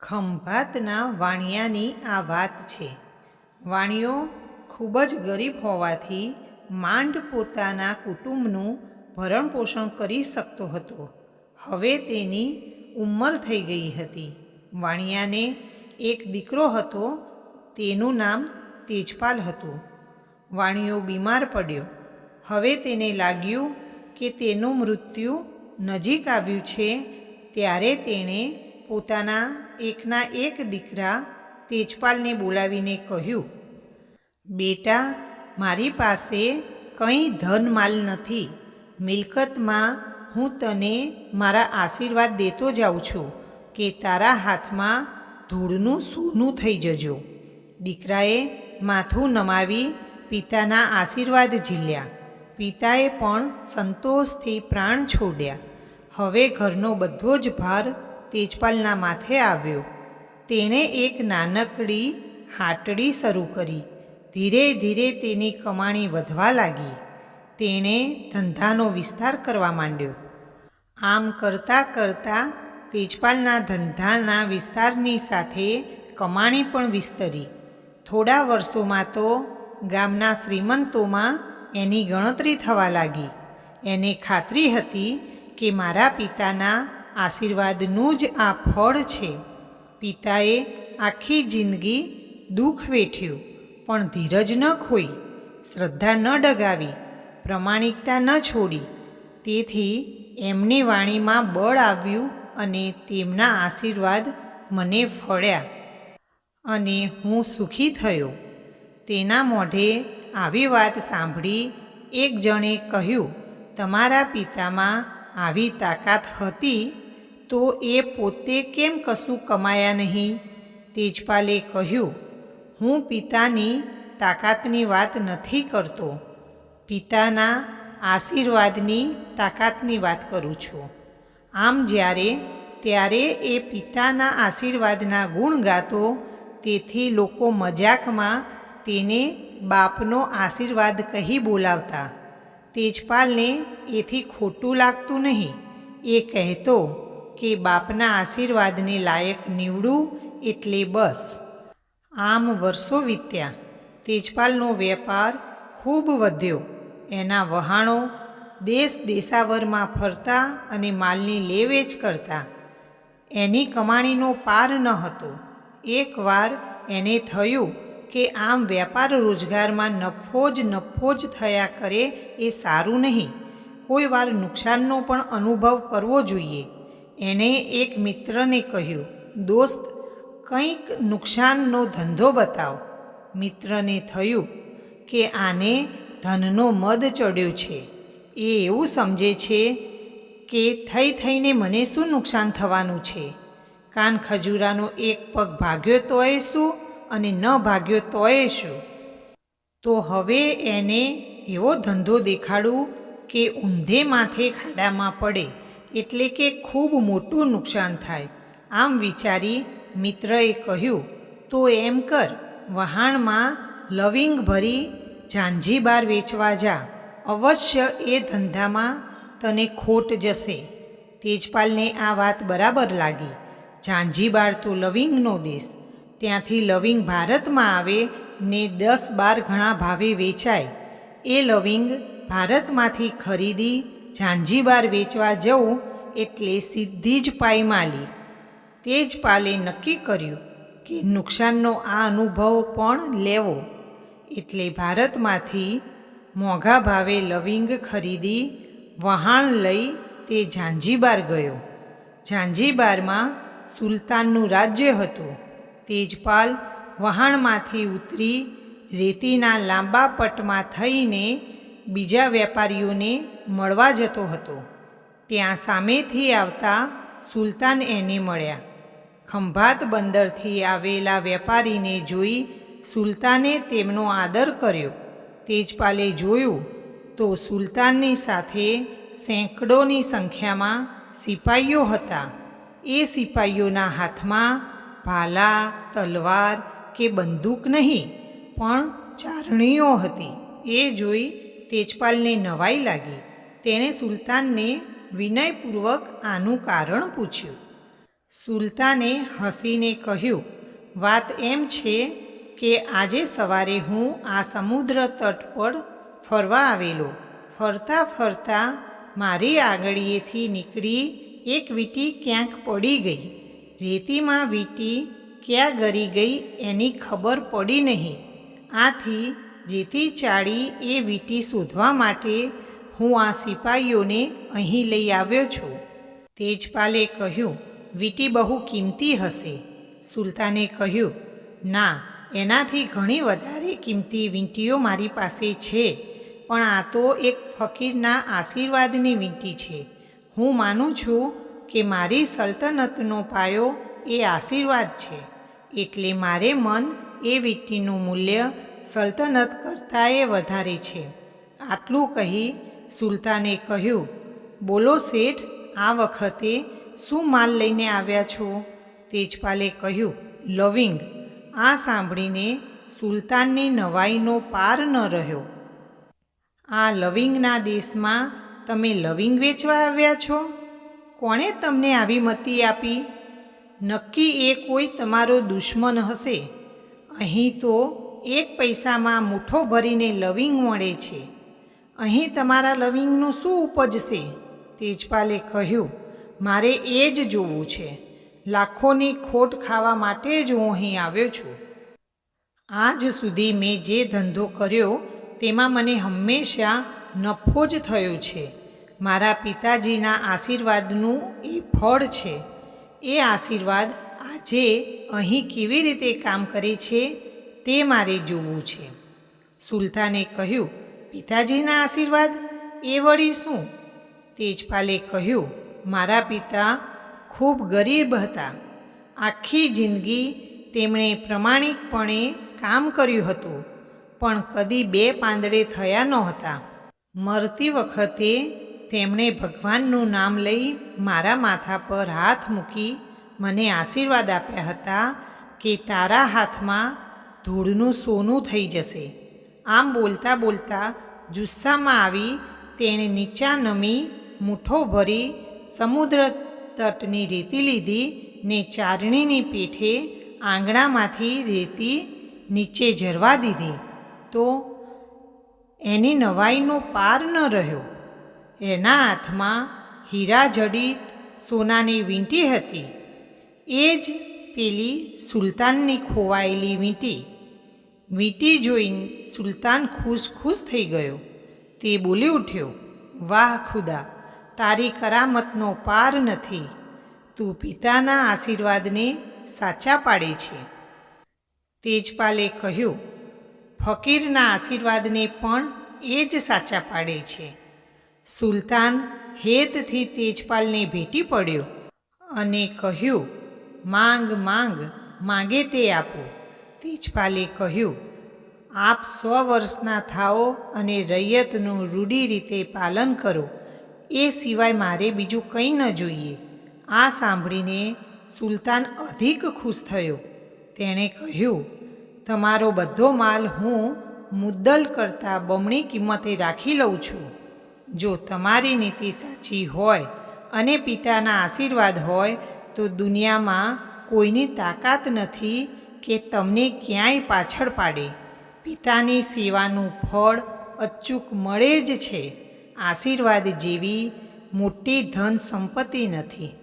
ખંભાતના વાણિયાની આ વાત છે. વાણિયો ખૂબ જ ગરીબ હોવાથી માંડ પોતાના કુટુંબનું ભરણપોષણ કરી શકતો હતો. હવે તેની ઉંમર થઈ ગઈ હતી. વાણિયાને એક દીકરો હતો, તેનું નામ તેજપાલ હતું. વાણિયો બીમાર પડ્યો. હવે તેને લાગ્યું કે તેનું મૃત્યુ નજીક આવ્યું છે, ત્યારે તેણે પોતાના એકના એક દીકરા તેજપાલને બોલાવીને કહ્યું, બેટા, મારી પાસે કંઈ ધનમાલ નથી. મિલકતમાં હું તને મારા આશીર્વાદ દેતો જાઉં છું કે તારા હાથમાં ધૂળનું સોનું થઈ જજો. દીકરાએ માથું નમાવી પિતાના આશીર્વાદ ઝીલ્યા. પિતાએ પણ સંતોષથી પ્રાણ છોડ્યા. હવે ઘરનો બધો જ ભાર તેજપાલના માથે આવ્યો. તેણે એક નાનકડી હાટડી શરૂ કરી. ધીરે ધીરે તેની કમાણી વધવા લાગી. તેણે ધંધાનો વિસ્તાર કરવા માંડ્યો. આમ કરતાં કરતાં તેજપાલના ધંધાના વિસ્તારની સાથે કમાણી પણ વિસ્તરી. થોડા વર્ષોમાં તો ગામના શ્રીમંતોમાં એની ગણતરી થવા લાગી. એને ખાતરી હતી કે મારા પિતાના આશીર્વાદનું જ આ ફળ છે. પિતાએ આખી જિંદગી દુઃખ વેઠ્યું, પણ ધીરજ ન ખોઈ, શ્રદ્ધા ન ડગાવી, પ્રમાણિકતા ન છોડી. તેથી એમની વાણીમાં બળ આવ્યું અને તેમના આશીર્વાદ મને ફળ્યા અને હું સુખી થયો. તેના મોઢે આવી વાત સાંભળી એક જણે કહ્યું, તમારા પિતામાં આવી તાકાત હતી તો એ પોતે કેમ કશું કમાયા નહીં? તેજપાલે કહ્યું, હું પિતાની તાકાતની વાત નથી કરતો. પિતાના આશીર્વાદની તાકાતની વાત કરું છું. આમ જ્યારે, ત્યારે એ પિતાના આશીર્વાદના ગુણ ગાતો, તેથી લોકો મજાકમાં તેને બાપનો આશીર્વાદ કહી બોલાવતા. તેજપાલને એથી ખોટું લાગતું નહીં. એ કહેતો કે બાપના આશીર્વાદને લાયક નીવડું એટલે બસ. આમ વર્ષો વીત્યા. તેજપાલનો વેપાર ખૂબ વધ્યો. એના વહાણો દેશ દેશાવરમાં ફરતા અને માલની લેવેચ કરતા. એની કમાણીનો પાર ન હતો. એકવાર એને થયું કે આમ વેપાર રોજગારમાં નફો જ નફો જ થયા કરે એ સારું નહીં. કોઈ વાર નુકસાનનો પણ અનુભવ કરવો જોઈએ. એણે એક મિત્રને કહ્યું, દોસ્ત, કંઈક નુકસાનનો ધંધો બતાવ. મિત્રને થયું કે આને ધનનો મદ ચડ્યો છે. એ એવું સમજે છે કે થઈ થઈને મને શું નુકસાન થવાનું છે? કાન ખજૂરાનો એક પગ ભાગ્યો તોય શું અને ન ભાગ્યો તોય શું? તો હવે એને એવો ધંધો દેખાડું કે ઊંધે માથે ખાડામાં પડે એટલે કે ખૂબ મોટું નુકસાન થાય. આમ વિચારી મિત્રએ કહ્યું, તો એમ કર, વહાણમાં લવિંગ ભરી ઝાંઝીબાર વેચવા જા. અવશ્ય એ ધંધામાં તને ખોટ જશે. તેજપાલને આ વાત બરાબર લાગી. ઝાંઝીબાર તો લવિંગનો દેશ. ત્યાંથી લવિંગ ભારતમાં આવે ને દસ બાર ઘણા ભાવે વેચાય. એ લવિંગ ભારતમાંથી ખરીદી ઝાંઝીબાર વેચવા જવું એટલે સીધી જ પાયમાલી તેજપાલે નક્કી કર્યું કે નુકસાનનો આ અનુભવ પણ લેવો. એટલે ભારતમાંથી મોંઘા ભાવે લવિંગ ખરીદી વહાણ લઈ તે ઝાંઝીબાર ગયો. ઝાંઝીબારમાં સુલતાનનું રાજ્ય હતું. તેજપાલ વહાણમાંથી ઉતરી રેતીના લાંબા પટમાં થઈને બીજા વેપારીઓને મળવા જતો હતો. ત્યાં સામેથી આવતા સુલતાન એને મળ્યા. ખંભાત બંદરથી આવેલા વેપારીને જોઈ સુલતાને તેમનો આદર કર્યો. તેજપાલે જોયું તો સુલતાનની સાથે સેંકડોની સંખ્યામાં સિપાઈઓ હતા. એ સિપાઈઓના હાથમાં ભાલા, તલવાર કે બંદૂક નહીં, પણ ચારણીઓ હતી. એ જોઈ તેજપાલને નવાઈ લાગી. તેણે સુલતાનને વિનયપૂર્વક આનું કારણ પૂછ્યું. સુલતાને હસીને કહ્યું, વાત એમ છે કે આજે સવારે હું આ સમુદ્ર તટ પર ફરવા આવેલો. ફરતા ફરતા મારી આગળીએથી નીકળી એક વીટી ક્યાંક પડી ગઈ. રેતીમાં વીંટી ક્યાં ગરી ગઈ એની ખબર પડી નહીં. આથી રેતી ચાળી એ વીટી શોધવા માટે હું આ સિપાહીઓને અહીં લઈ આવ્યો છું. તેજપાલે કહ્યું, વીંટી બહુ કિંમતી હશે. સુલતાને કહ્યું, ના, એનાથી ઘણી વધારે કિંમતી વીંટીઓ મારી પાસે છે, પણ આ તો એક ફકીરના આશીર્વાદની વીંટી છે. હું માનું છું કે મારી સલ્તનતનો પાયો એ આશીર્વાદ છે, એટલે મારે મન એ વીંટીનું મૂલ્ય સલ્તનત કરતાં એ વધારે છે. આટલું કહી સુલતાને કહ્યું, બોલો શેઠ, આ વખતે શું માલ લઈને આવ્યા છો? તેજપાલે કહ્યું, લવિંગ, આ સાંભળીને સુલતાનની નવાઈનો પાર ન રહ્યો. આ લવિંગના દેશમાં તમે લવિંગ વેચવા આવ્યા છો? કોણે તમને આવી મતી આપી? નક્કી એ કોઈ તમારો દુશ્મન હશે? અહીં તો એક પૈસામાં મૂઠો ભરીને લવિંગ મળે છે. અહીં તમારા લવિંગનું શું ઉપજશે તેજપાલે કહ્યું, મારે એ જ જોવું છે. લાખોની ખોટ ખાવા માટે જ હું અહીં આવ્યો છું. આજ સુધી મેં જે ધંધો કર્યો, તેમાં મને હંમેશા નફો જ થયો છે. મારા પિતાજીના આશીર્વાદનું એ ફળ છે. એ આશીર્વાદ આજે અહીં કેવી રીતે કામ કરે છે, તે મારે જોવું છે. સુલતાને કહ્યું પિતાજીના આશીર્વાદ? એ વળી શું? તેજપાલે કહ્યું, મારા પિતા ખૂબ ગરીબ હતા. આખી જિંદગી તેમણે પ્રમાણિકપણે કામ કર્યું હતું, પણ કદી બે પાંદડે થયા નહોતા. મરતી વખતે તેમણે ભગવાનનું નામ લઈ મારા માથા પર હાથ મૂકી મને આશીર્વાદ આપ્યા હતા કે તારા હાથમાં ધૂળનું સોનું થઈ જશે. આમ બોલતા બોલતા જુસ્સામાં આવી તેણે નીચા નમી મૂઠો ભરી સમુદ્ર તટની રેતી લીધી ને ચારણીની પેઠે આંગણામાંથી રેતી નીચે ઝરવા દીધી. તો એની નવાઈનો પાર ન રહ્યો. એના હાથમાં હીરા જડિત સોનાની વીંટી હતી. એ જ પેલી સુલતાનની ખોવાયેલી વીંટી. વીંટી જોઈ સુલતાન ખુશ ખુશ થઈ ગયો. તે બોલી ઉઠ્યો, વાહ ખુદા, તારી કરામતનો પાર નથી. તું પિતાના આશીર્વાદને સાચા પાડે છે. તેજપાલે કહ્યું, ફકીરના આશીર્વાદને પણ એ જ સાચા પાડે છે. સુલતાન હેતથી તેજપાલને ભેટી પડ્યો અને કહ્યું, માંગ માંગ, માંગે તે આપો. તેજપાલે કહ્યું, આપ સો વર્ષના થાઓ અને રૈયતનું રૂઢી રીતે પાલન કરો. એ સિવાય મારે બીજું કંઈ ન જોઈએ. આ સાંભળીને સુલતાન અધિક ખુશ થયો. તેણે કહ્યું, તમારો બધો માલ હું મુદ્દલ કરતાં બમણી કિંમતે રાખી લઉં છું. જો તમારી નીતિ સાચી હોય અને પિતાના આશીર્વાદ હોય, તો દુનિયામાં કોઈની તાકાત નથી કે તમને ક્યાંય પાછળ પાડે. પિતાની સેવાનું ફળ અચૂક મળે જ છે. આશીર્વાદ જેવી મોટી ધન સંપત્તિ નથી.